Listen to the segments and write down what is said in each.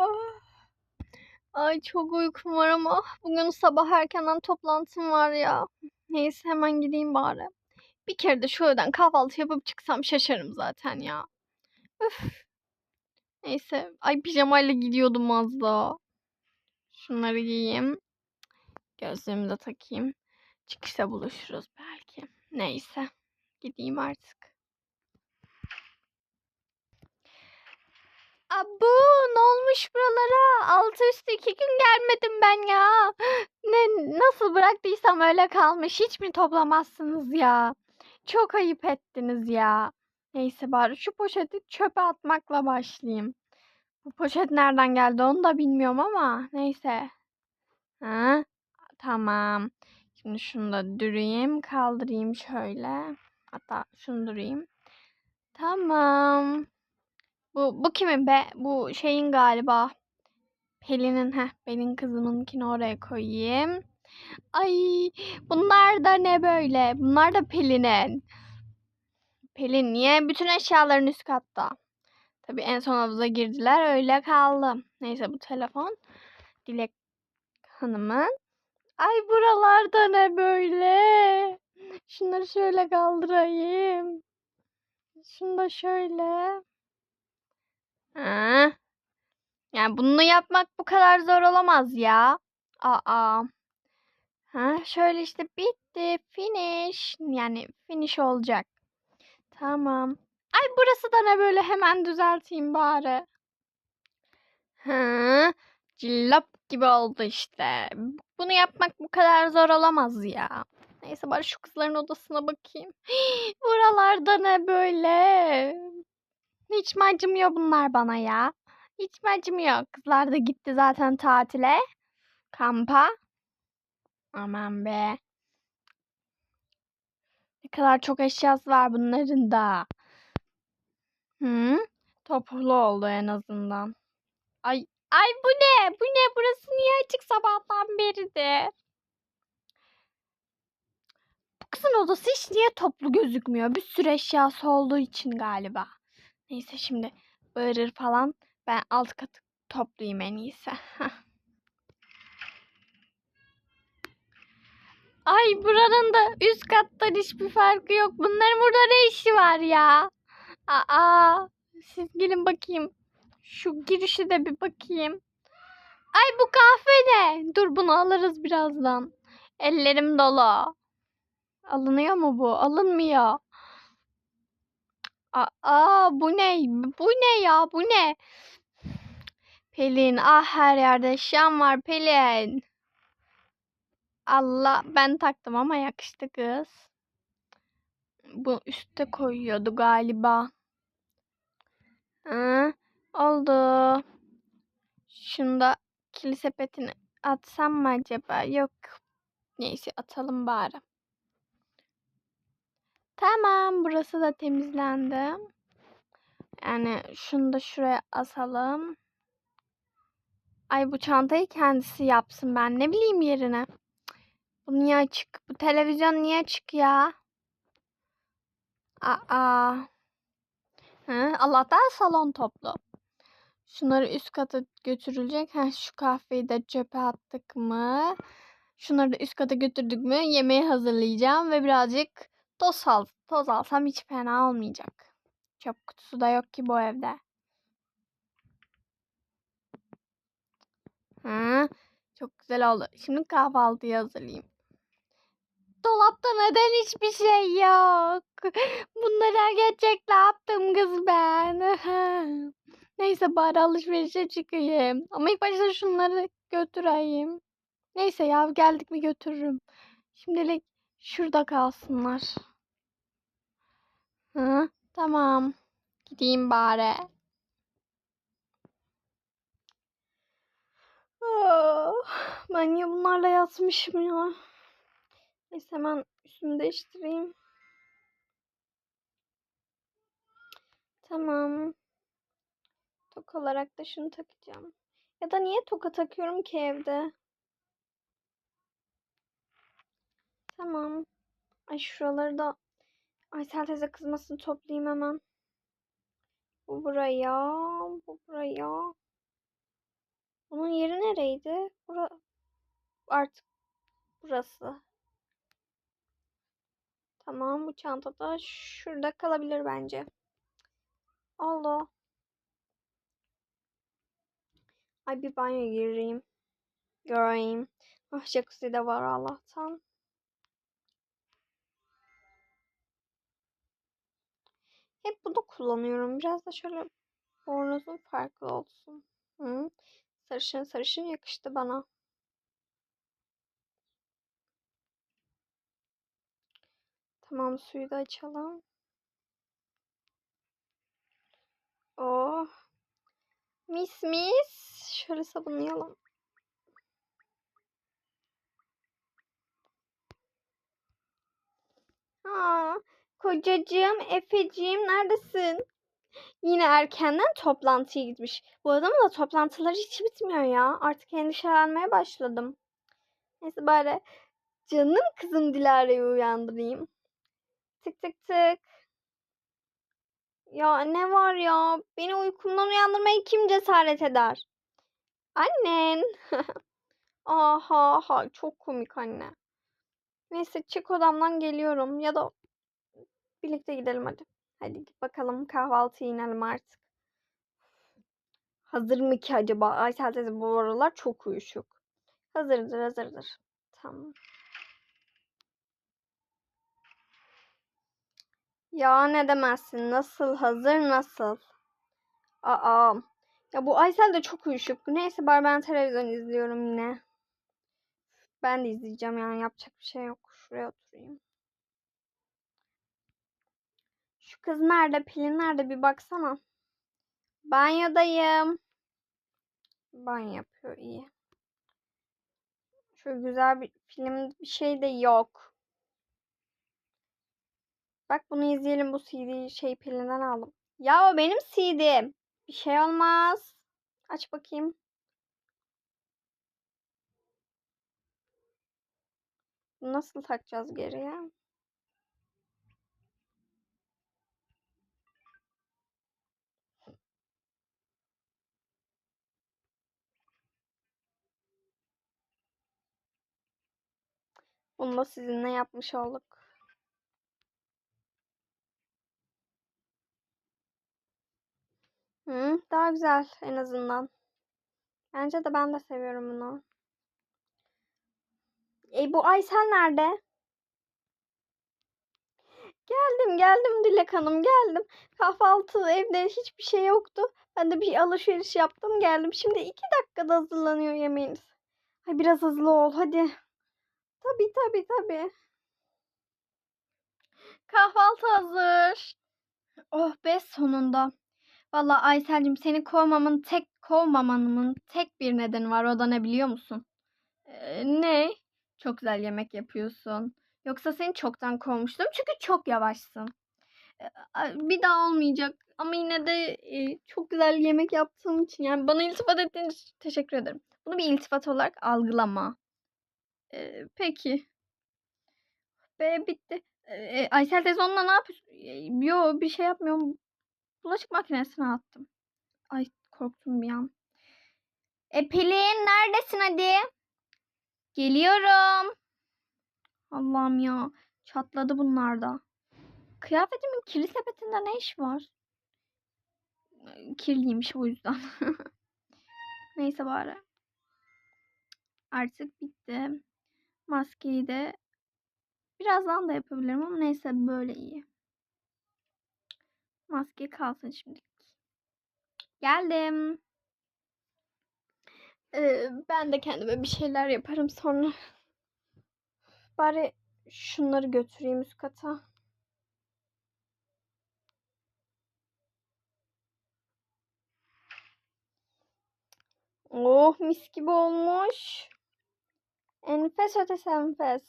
Ah. Ay çok uykum var ama bugün sabah erkenden toplantım var ya. Neyse hemen gideyim bari. Bir kere de şu öğlen kahvaltı yapıp çıksam şaşarım zaten ya. Üf. Neyse. Ay pijamayla gidiyordum az daha. Şunları giyeyim. Gözlüğümü de takayım. Çıkışta buluşuruz belki. Neyse. Gideyim artık. Abu ne olmuş buralara? Altı üstü iki gün gelmedim ben ya. Ne nasıl bıraktıysam öyle kalmış. Hiç mi toplamazsınız ya? Çok ayıp ettiniz ya. Neyse bari şu poşeti çöpe atmakla başlayayım. Bu poşet nereden geldi onu da bilmiyorum ama neyse. Ha? Tamam. Şimdi şunu da düreyim, kaldırayım şöyle. Hatta şunu durayım. Tamam. Bu bu kimin be? Bu şeyin galiba. Pelin'in heh, benim kızımınkini oraya koyayım. Ay, bunlar da ne böyle? Bunlar da Pelin'in. Pelin niye bütün eşyaların üst katta? Tabii en son havuza girdiler öyle kaldı. Neyse bu telefon Dilek Hanım'ın. Ay buralarda ne böyle? Şunları şöyle kaldırayım. Şunu da şöyle. Ha. Yani bunu yapmak bu kadar zor olamaz ya. Aa. Ha, şöyle işte bitti. Finish. Yani finish olacak. Tamam. Ay burası da ne böyle hemen düzelteyim bari. Hı, cillop gibi oldu işte. Bunu yapmak bu kadar zor olamaz ya. Neyse bari şu kızların odasına bakayım. Buralarda ne böyle? Hiç mi acımıyor bunlar bana ya? Hiç mi acımıyor? Kızlar da gitti zaten tatile. Kampa. Aman be. Ne kadar çok eşyası var bunların da. Hı? Toplu oldu en azından. Ay ay bu ne? Bu ne? Burası niye açık sabahtan beri de? Bu kızın odası hiç niye toplu gözükmüyor? Bir sürü eşyası olduğu için galiba. Neyse şimdi bağırır falan. Ben alt katı toplayayım en iyisi. Ay buranın da üst kattan hiçbir farkı yok. Bunların burada ne işi var ya? Aa, siz gelin bakayım. Şu girişi de bir bakayım. Ay bu kahve ne? Dur bunu alırız birazdan. Ellerim dolu. Alınıyor mu bu? Alınmıyor. Aa, bu ne? Bu ne ya? Bu ne? Pelin, ah her yerde şam var Pelin. Allah ben taktım ama yakıştı kız. Bu üstte koyuyordu galiba. Hı, oldu. Şunu da kili sepetine atsam mı acaba? Yok. Neyse atalım bari. Tamam burası da temizlendi. Yani şunu da şuraya asalım. Ay bu çantayı kendisi yapsın ben ne bileyim yerine. Bu niye açık? Bu televizyon niye açık ya? Aa. Hı, Allah'tan salon toplu. Şunları üst kata götürülecek. Ha, şu kahveyi de çöpe attık mı? Şunları da üst kata götürdük mü? Yemeği hazırlayacağım ve birazcık toz, al, toz alsam hiç fena olmayacak. Çöp kutusu da yok ki bu evde. Hı, çok güzel oldu. Şimdi kahvaltıyı hazırlayayım. Dolapta neden hiçbir şey yok? Bunlara geçecek ne yaptım kız ben? Neyse bari alışverişe çıkayım. Ama ilk başta şunları götüreyim. Neyse ya geldik mi götürürüm. Şimdilik şurada kalsınlar. Hı, tamam. Gideyim bari. Oh, ben niye bunlarla yatmışım ya? Neyse hemen üstümü değiştireyim. Tamam. Tok olarak da şunu takacağım. Ya da niye toka takıyorum ki evde? Tamam. Ay şuraları da Aysel teyze kızmasın toplayayım hemen. Bu buraya, bu buraya. Bunun yeri nereydi? Bura artık burası. Tamam bu çantada şurada kalabilir bence. Allah. Ay bir banyo gireyim. Göreyim. Ah jacuzzi de var Allah'tan. Kullanıyorum. Biraz da şöyle bornozum farklı olsun. Hı. Sarışın sarışın yakıştı bana. Tamam suyu da açalım. Oh. Mis mis. Şöyle sabunlayalım. Aa, kocacığım, Efeciğim neredesin? Yine erkenden toplantıya gitmiş. Bu adamın da toplantıları hiç bitmiyor ya. Artık endişelenmeye başladım. Neyse bari canım kızım Dilara'yı uyandırayım. Tık tık tık. Ya ne var ya? Beni uykumdan uyandırmaya kim cesaret eder? Annen. Aha ha çok komik anne. Neyse çık odamdan geliyorum ya da birlikte gidelim hadi. Hadi git bakalım kahvaltıya inelim artık. Hazır mı ki acaba? Aysel teyze bu aralar çok uyuşuk. Hazırdır hazırdır. Tamam. Ya ne demezsin? Nasıl? Hazır nasıl? Aa. Ya bu Aysel de çok uyuşuk. Neyse bari ben televizyon izliyorum yine. Ben de izleyeceğim yani yapacak bir şey yok. Şuraya oturayım. Şu kız nerede? Pelin nerede? Bir baksana. Banyodayım. Banyo yapıyor iyi. Şöyle güzel bir film bir şey de yok. Bak bunu izleyelim. Bu CD şey Pelin'den aldım. Ya o benim CD'm. Bir şey olmaz. Aç bakayım. Nasıl takacağız geriye? Bunu da sizinle yapmış olduk. Hı, daha güzel en azından. Bence de ben de seviyorum bunu. E bu Aysel nerede? Geldim geldim Dilek Hanım geldim. Kahvaltı evde hiçbir şey yoktu. Ben de bir alışveriş yaptım geldim. Şimdi iki dakikada hazırlanıyor yemeğiniz. Ay biraz hızlı ol hadi. Tabii tabii tabii. Kahvaltı hazır. Oh be sonunda. Vallahi Aysel'cim seni kovmamın tek kovmamanın tek bir nedeni var. O da ne biliyor musun? Ee, ne? Çok güzel yemek yapıyorsun. Yoksa seni çoktan kovmuştum çünkü çok yavaşsın. Ee, bir daha olmayacak ama yine de e, çok güzel yemek yaptığım için yani bana iltifat ettiğin için teşekkür ederim. Bunu bir iltifat olarak algılama. Ee, peki. Be bitti. Ee, Aysel teyze onunla ne yapıyorsun? Ee, Yo bir şey yapmıyorum. Bulaşık makinesine attım. Ay korktum bir an. E Pelin neredesin hadi? Geliyorum. Allah'ım ya. Çatladı bunlar da. Kıyafetimin kirli sepetinde ne iş var? Kirliymiş o yüzden. Neyse bari. Artık bitti. Maskeyi de birazdan da yapabilirim ama neyse böyle iyi. Maske kalsın şimdi. Geldim. Ee, ben de kendime bir şeyler yaparım sonra. Bari şunları götüreyim üst kata. Oh mis gibi olmuş. Enfes ötesi enfes.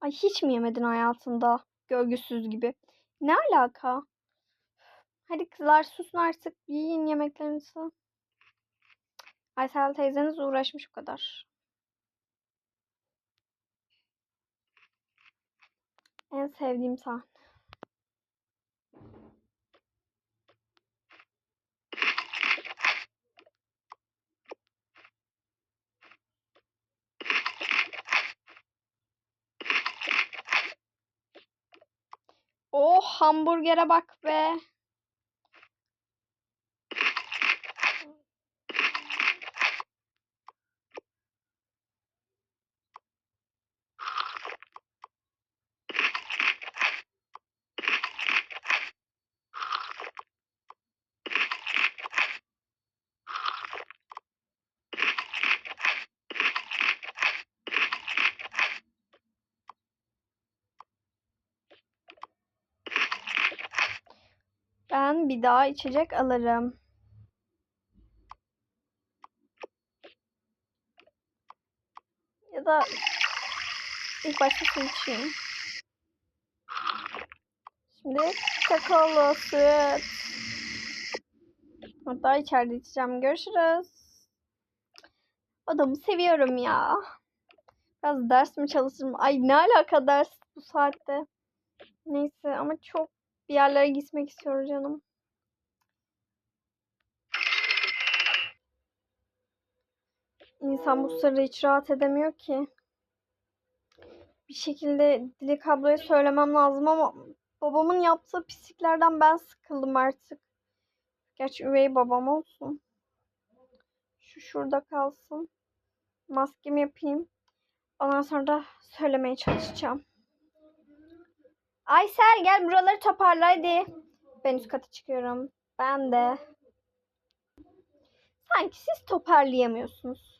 Ay hiç mi yemedin hayatında? Görgüsüz gibi. Ne alaka? Hadi kızlar susun artık. Yiyin yemeklerinizi. Aysel teyzeniz uğraşmış bu kadar. En sevdiğim sahne. O oh, hamburgere bak be. Bir daha içecek alırım. Ya da ilk başta su içeyim. Şimdi kakaolu süt. Hatta içeride içeceğim. Görüşürüz. Adamı seviyorum ya. Biraz ders mi çalışırım? Ay ne alaka ders bu saatte? Neyse ama çok bir yerlere gitmek istiyorum canım. İnsan bu sırada hiç rahat edemiyor ki. Bir şekilde Dilek ablaya söylemem lazım ama babamın yaptığı pisliklerden ben sıkıldım artık. Gerçi üvey babam olsun. Şu şurada kalsın. Maskemi yapayım. Ondan sonra da söylemeye çalışacağım. Aysel gel buraları toparla hadi. Ben üst kata çıkıyorum. Ben de. Sanki siz toparlayamıyorsunuz.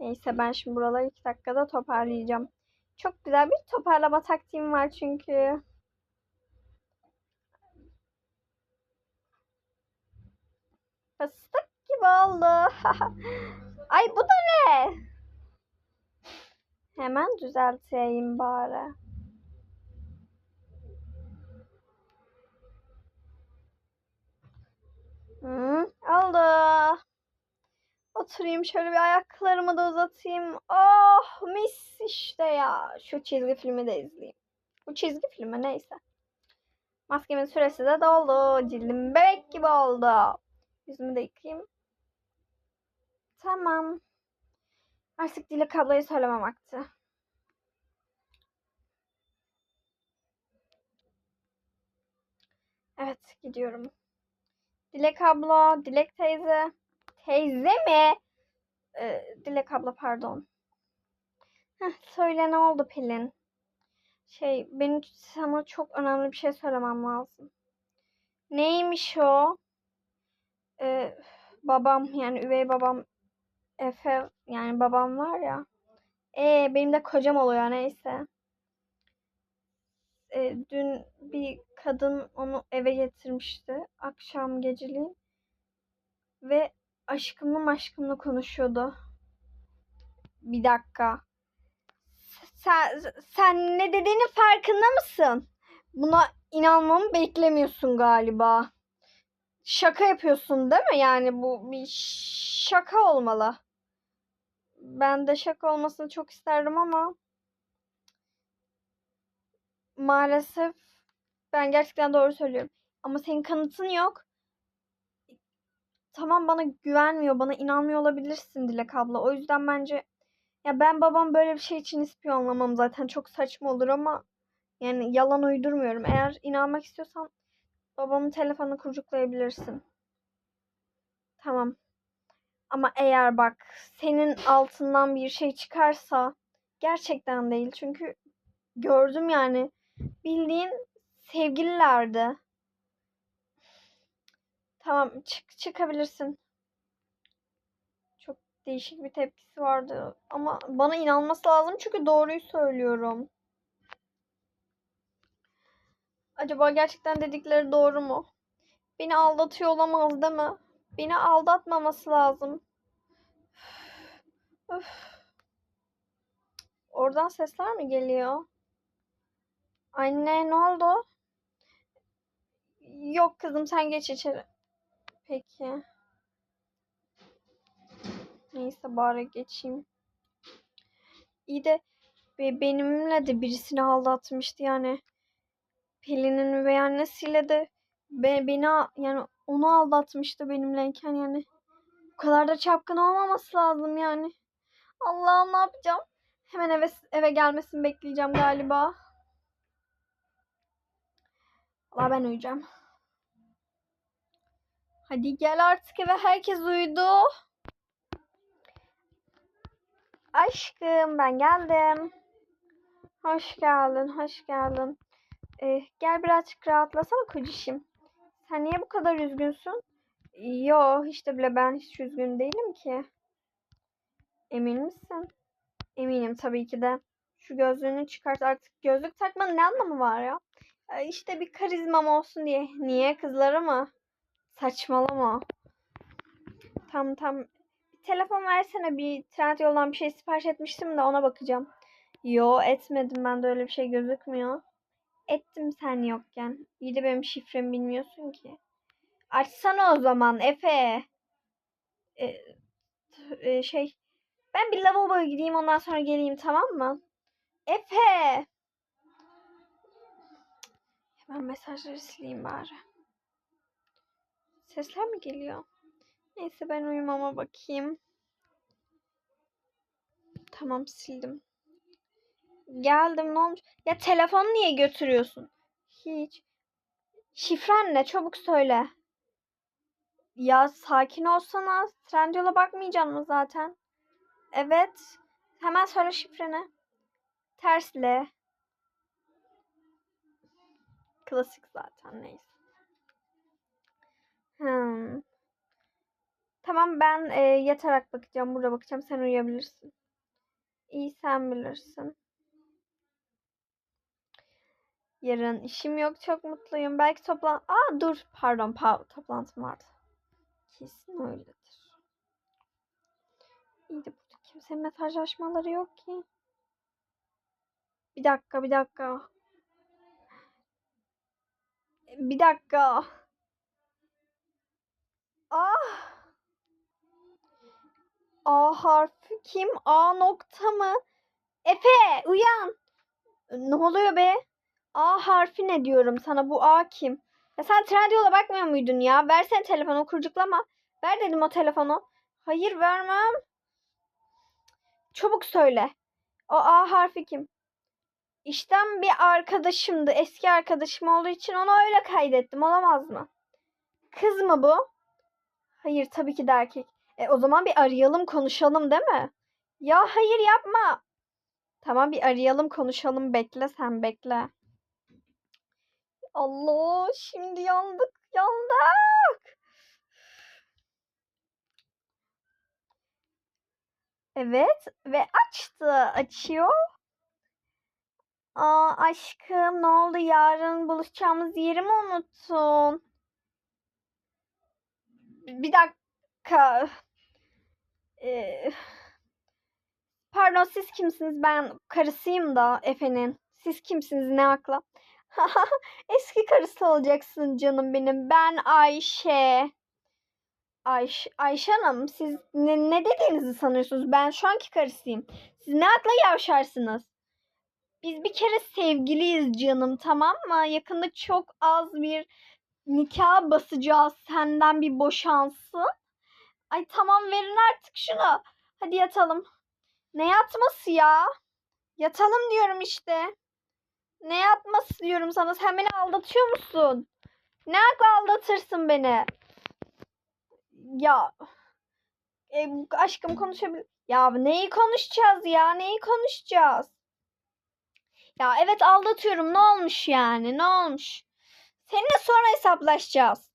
Neyse ben şimdi buraları iki dakikada toparlayacağım. Çok güzel bir toparlama taktiğim var çünkü. Fıstık gibi oldu. Ay bu da ne? Hemen düzelteyim bari. Hı, oldu. Oturayım şöyle bir ayaklarımı da uzatayım. Oh mis işte ya. Şu çizgi filmi de izleyeyim. Bu çizgi filmi neyse. Maskemin süresi de doldu. Cildim bebek gibi oldu. Yüzümü de yıkayayım. Tamam. Artık Dilek ablaya söylemem vakti. Evet gidiyorum. Dilek abla, Dilek teyze. Teyze mi? Ee, Dilek abla pardon. Heh, söyle ne oldu Pelin? Şey benim sana çok önemli bir şey söylemem lazım. Neymiş o? Ee, babam yani üvey babam Efe yani babam var ya. Ee, benim de kocam oluyor neyse. Ee, dün bir kadın onu eve getirmişti. Akşam geceliğin. Ve aşkımla aşkımla konuşuyordu. Bir dakika. Sen, sen ne dediğinin farkında mısın? Buna inanmamı beklemiyorsun galiba. Şaka yapıyorsun değil mi? Yani bu bir şaka olmalı. Ben de şaka olmasını çok isterdim ama maalesef ben gerçekten doğru söylüyorum. Ama senin kanıtın yok. Tamam bana güvenmiyor, bana inanmıyor olabilirsin Dilek abla. O yüzden bence ya ben babam böyle bir şey için ispiyonlamam zaten çok saçma olur ama yani yalan uydurmuyorum. Eğer inanmak istiyorsan babamın telefonunu kurcuklayabilirsin. Tamam. Ama eğer bak senin altından bir şey çıkarsa gerçekten değil. Çünkü gördüm yani bildiğin sevgililerdi. Tamam çık çıkabilirsin. Çok değişik bir tepkisi vardı ama bana inanması lazım çünkü doğruyu söylüyorum. Acaba gerçekten dedikleri doğru mu? Beni aldatıyor olamaz değil mi? Beni aldatmaması lazım. Öf. Oradan sesler mi geliyor? Anne ne oldu? Yok kızım sen geç içeri. Peki. Neyse bari geçeyim. İyi de benimle de birisini aldatmıştı yani. Pelin'in üvey annesiyle de be, beni yani onu aldatmıştı benimleyken yani. Bu kadar da çapkın olmaması lazım yani. Allah'ım ne yapacağım? Hemen eve eve gelmesini bekleyeceğim galiba. Valla ben uyuyacağım. Hadi gel artık eve herkes uyudu. Aşkım ben geldim. Hoş geldin, hoş geldin. Ee, gel birazcık rahatlasana kocişim. Sen niye bu kadar üzgünsün? Yo hiç de bile ben hiç üzgün değilim ki. Emin misin? Eminim tabii ki de. Şu gözlüğünü çıkart artık. Gözlük takmanın ne anlamı var ya? Ay, İşte bir karizmam olsun diye. Niye kızlara mı? Saçmalama. Tam tam. Telefon versene bir Trendyol'dan bir şey sipariş etmiştim de ona bakacağım. Yo etmedim ben de öyle bir şey gözükmüyor. Ettim sen yokken. İyi de benim şifremi bilmiyorsun ki. Açsana o zaman Efe. Ee, e, şey ben bir lavaboya gideyim ondan sonra geleyim tamam mı? Efe. Hemen mesajları sileyim bari. Sesler mi geliyor? Neyse ben uyumama bakayım. Tamam sildim. Geldim ne olmuş? Ya telefonu niye götürüyorsun? Hiç. Şifren ne? Çabuk söyle. Ya sakin olsana. Trendyol'a bakmayacaksın mı zaten? Evet. Hemen söyle şifreni. Tersle. Klasik zaten neyse. Hmm. Tamam ben e, yatarak bakacağım. Burada bakacağım. Sen uyuyabilirsin. İyi sen bilirsin. Yarın işim yok. Çok mutluyum. Belki toplan... Aa dur. Pardon. Pa toplantım vardı. Kesin öyledir. İyi de burada kimsenin mesajlaşmaları yok ki. Bir dakika, bir dakika. Bir dakika. Ah. A harfi kim? A nokta mı? Efe uyan. Ne oluyor be? A harfi ne diyorum sana? Bu A kim? Ya sen Trendyol'a bakmıyor muydun ya? Versene telefonu kurcuklama. Ver dedim o telefonu. Hayır vermem. Çabuk söyle. O A harfi kim? İşten bir arkadaşımdı. Eski arkadaşım olduğu için onu öyle kaydettim. Olamaz mı? Kız mı bu? Hayır tabii ki de erkek. E, o zaman bir arayalım konuşalım değil mi? Ya hayır yapma. Tamam bir arayalım konuşalım. Bekle sen bekle. Allah şimdi yandık yandık. Evet ve açtı açıyor. Aa aşkım ne oldu yarın buluşacağımız yeri mi unuttun? Bir dakika. Ee, pardon siz kimsiniz? Ben karısıyım da Efe'nin. Siz kimsiniz ne akla? Eski karısı olacaksın canım benim. Ben Ayşe. Ayşe, Ayşe Hanım siz ne, ne dediğinizi sanıyorsunuz? Ben şu anki karısıyım. Siz ne akla yavşarsınız? Biz bir kere sevgiliyiz canım tamam mı? Yakında çok az bir nikah basacağız senden bir boşansın. Ay tamam verin artık şunu. Hadi yatalım. Ne yatması ya? Yatalım diyorum işte. Ne yatması diyorum sana. Sen beni aldatıyor musun? Ne akla aldatırsın beni? Ya e, aşkım konuşabil. Ya neyi konuşacağız ya? Neyi konuşacağız? Ya evet aldatıyorum. Ne olmuş yani? Ne olmuş? Seninle sonra hesaplaşacağız.